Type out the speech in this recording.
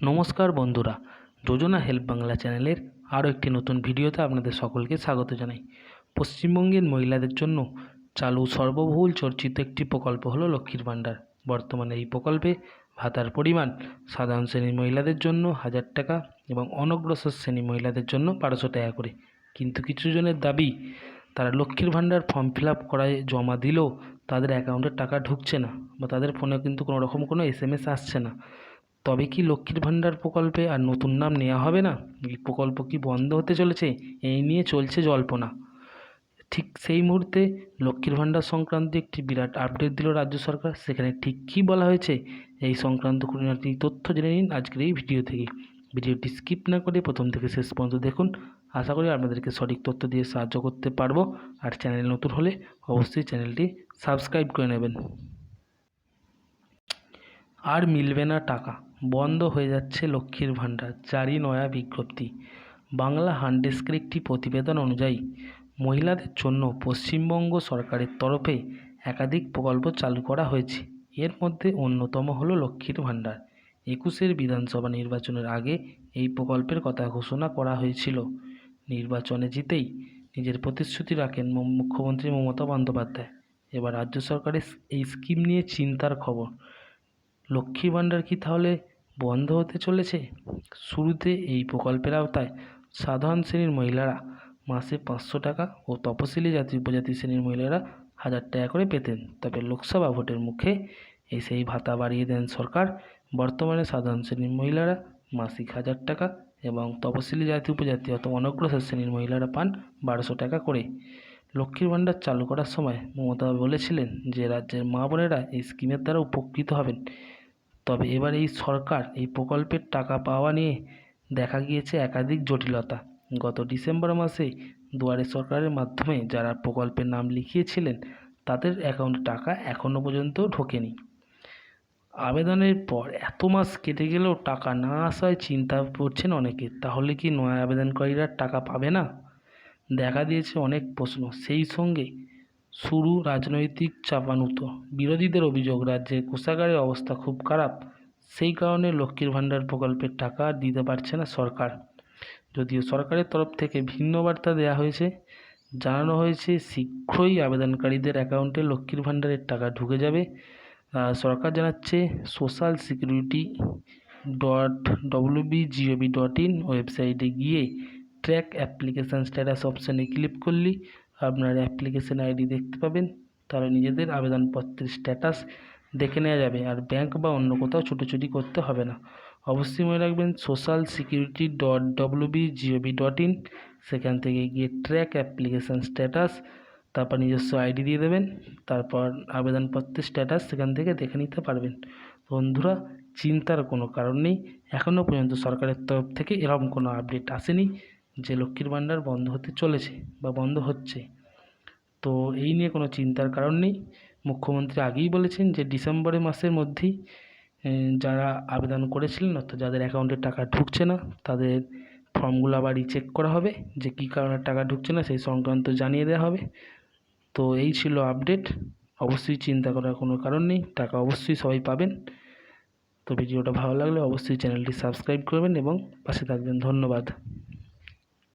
নমস্কার বন্ধুরা যোজনা হেল্প বাংলা চ্যানেলের আরও একটি নতুন ভিডিওতে আপনাদের সকলকে স্বাগত জানাই। পশ্চিমবঙ্গের মহিলাদের জন্য চালু সর্ববহুল চর্চিত একটি প্রকল্প হলো লক্ষ্মীর ভাণ্ডার। বর্তমানে এই প্রকল্পে ভাতার পরিমাণ সাধারণ শ্রেণির মহিলাদের জন্য হাজার টাকা এবং অনগ্রসর শ্রেণির মহিলাদের জন্য বারোশো টাকা করে। কিন্তু কিছু জনের দাবি, তারা লক্ষ্মীর ভাণ্ডার ফর্ম ফিল আপ করায় জমা দিলেও তাদের অ্যাকাউন্টে টাকা ঢুকছে না বা তাদের ফোনে কিন্তু কোনো রকম কোনো এস এস আসছে না। তবে কি লক্ষ্মীর ভাণ্ডার প্রকল্পে আর নতুন নাম নেওয়া হবে না? এই প্রকল্প কি বন্ধ হতে চলেছে? এই নিয়ে চলছে জল্পনা। ঠিক সেই মুহূর্তে লক্ষ্মীর ভাণ্ডার সংক্রান্ত একটি বিরাট আপডেট দিল রাজ্য সরকার। সেখানে ঠিক কী বলা হয়েছে, এই সংক্রান্ত খুঁটিনাটি তথ্য জেনে নিন আজকের এই ভিডিও থেকে। ভিডিওটি স্কিপ না করে প্রথম থেকে শেষ পর্যন্ত দেখুন। আশা করি আপনাদেরকে সঠিক তথ্য দিয়ে সাহায্য করতে পারব। আর চ্যানেল নতুন হলে অবশ্যই চ্যানেলটি সাবস্ক্রাইব করে নেবেন। আর মিলবে না টাকা। বন্ধ হয়ে যাচ্ছে লক্ষ্মীর ভাণ্ডার জারি নয়া বিজ্ঞপ্তি। বাংলা হান্ডেস্কের একটি প্রতিবেদন অনুযায়ী, মহিলাদের জন্য পশ্চিমবঙ্গ সরকারের তরফে একাধিক প্রকল্প চালু করা হয়েছে। এর মধ্যে অন্যতম হলো লক্ষ্মীর ভাণ্ডার। একুশের বিধানসভা নির্বাচনের আগে এই প্রকল্পের কথা ঘোষণা করা হয়েছিল। নির্বাচনে জিতেই নিজের প্রতিশ্রুতি রাখেন মুখ্যমন্ত্রী মমতা বন্দ্যোপাধ্যায়। এবার রাজ্য সরকারের এই স্কিম নিয়ে চিন্তার খবর। লক্ষ্মী ভাণ্ডার কি তাহলে বন্ধ হতে চলেছে। শুরুতে এই প্রকল্পের আওতায় সাধারণ শ্রেণির মহিলারা মাসে পাঁচশো টাকা ও তপশিলি জাতি উপজাতি শ্রেণির মহিলারা হাজার টাকা করে পেতেন। তবে লোকসভা ভোটের মুখে এই ভাতা বাড়িয়ে দেন সরকার। বর্তমানে সাধারণ শ্রেণির মহিলারা মাসিক হাজার টাকা এবং তপশিলি জাতি উপজাতি অথবা অনগ্রসর শ্রেণির মহিলারা পান বারোশো টাকা করে। লক্ষ্মীর ভাণ্ডার চালু করার সময় মমতা বলেছিলেন যে, রাজ্যের মা বোনেরা এই স্কিমের দ্বারা উপকৃত হবেন। তবে এবার এই সরকার এই প্রকল্পের টাকা পাওয়া নিয়ে দেখা গিয়েছে একাধিক জটিলতা। গত ডিসেম্বর মাসে দুয়ারে সরকারের মাধ্যমে যারা প্রকল্পের নাম লিখিয়েছিলেন, তাদের অ্যাকাউন্টে টাকা এখনও পর্যন্ত ঢোকেনি। আবেদনের পর এত মাস কেটে গেলেও টাকা না আসায় চিন্তা করছেন অনেকে, তাহলে কি নয়া আবেদনকারীরা টাকা পাবে না? দেখা দিয়েছে অনেক প্রশ্ন। সেই সঙ্গে শুরু রাজনৈতিক চাপানুতো। বিরোধীদের অভিযোগ রাজ্যের কোষাগারের অবস্থা খুব খারাপ। সেই কারণে লক্ষ্মীর ভাণ্ডার প্রকল্পের টাকা দিতে পারছে না সরকার। যদিও সরকারের তরফ থেকে ভিন্ন বার্তা দেওয়া হয়েছে, জানানো হয়েছে, শীঘ্রই আবেদনকারীদের অ্যাকাউন্টে লক্ষ্মীর ভাণ্ডারের টাকা ঢুকে যাবে। সরকার জানাচ্ছে, সোশ্যাল সিকিউরিটি ডট ডব্লিউবিজিওবি ডট ইন ওয়েবসাইটে গিয়ে ট্র্যাক অ্যাপ্লিকেশান স্ট্যাটাস অপশানে ক্লিক করলেই আপনার অ্যাপ্লিকেশন আইডি দেখতে পাবেন। তাহলে নিজেদের আবেদনপত্রের স্ট্যাটাস দেখে নেওয়া যাবে। আর ব্যাংক বা অন্য কোথাও ছুটোছুটি করতে হবে না। অবশ্যই মনে রাখবেন সোশ্যাল সিকিউরিটি ডট ডব্লিউবিজিওবি ডট ইন সেখান থেকে গিয়ে ট্র্যাক অ্যাপ্লিকেশান স্ট্যাটাস তারপর নিজস্ব আইডি দিয়ে দেবেন, তারপর আবেদনপত্রের স্ট্যাটাস সেখান থেকে দেখে নিতে পারবেন। বন্ধুরা, চিন্তার কোনো কারণ নেই। এখনও পর্যন্ত সরকারের তরফ থেকে এরকম কোনো আপডেট আসেনি। যে লক্ষ্মীর ভাণ্ডার বন্ধ হতে চলেছে বা বন্ধ হচ্ছে। তো এই নিয়ে কোনো চিন্তার কারণ নেই। মুখ্যমন্ত্রী আগেই বলেছেন যে ডিসেম্বর মাসের মধ্যেই যারা আবেদন করেছিলেন, অর্থাৎ যাদের অ্যাকাউন্টে টাকা ঢুকছে না, তাদের ফর্মগুলো আবার রিচেক করা হবে। যে কী কারণে টাকা ঢুকছে না, সেই সংক্রান্ত জানিয়ে দেওয়া হবে। তো এই ছিল আপডেট। অবশ্যই চিন্তা করার কোনো কারণ নেই। টাকা অবশ্যই সবাই পাবেন। তো ভিডিওটা ভালো লাগলে অবশ্যই চ্যানেলটি সাবস্ক্রাইব করবেন এবং পাশে থাকবেন। ধন্যবাদ।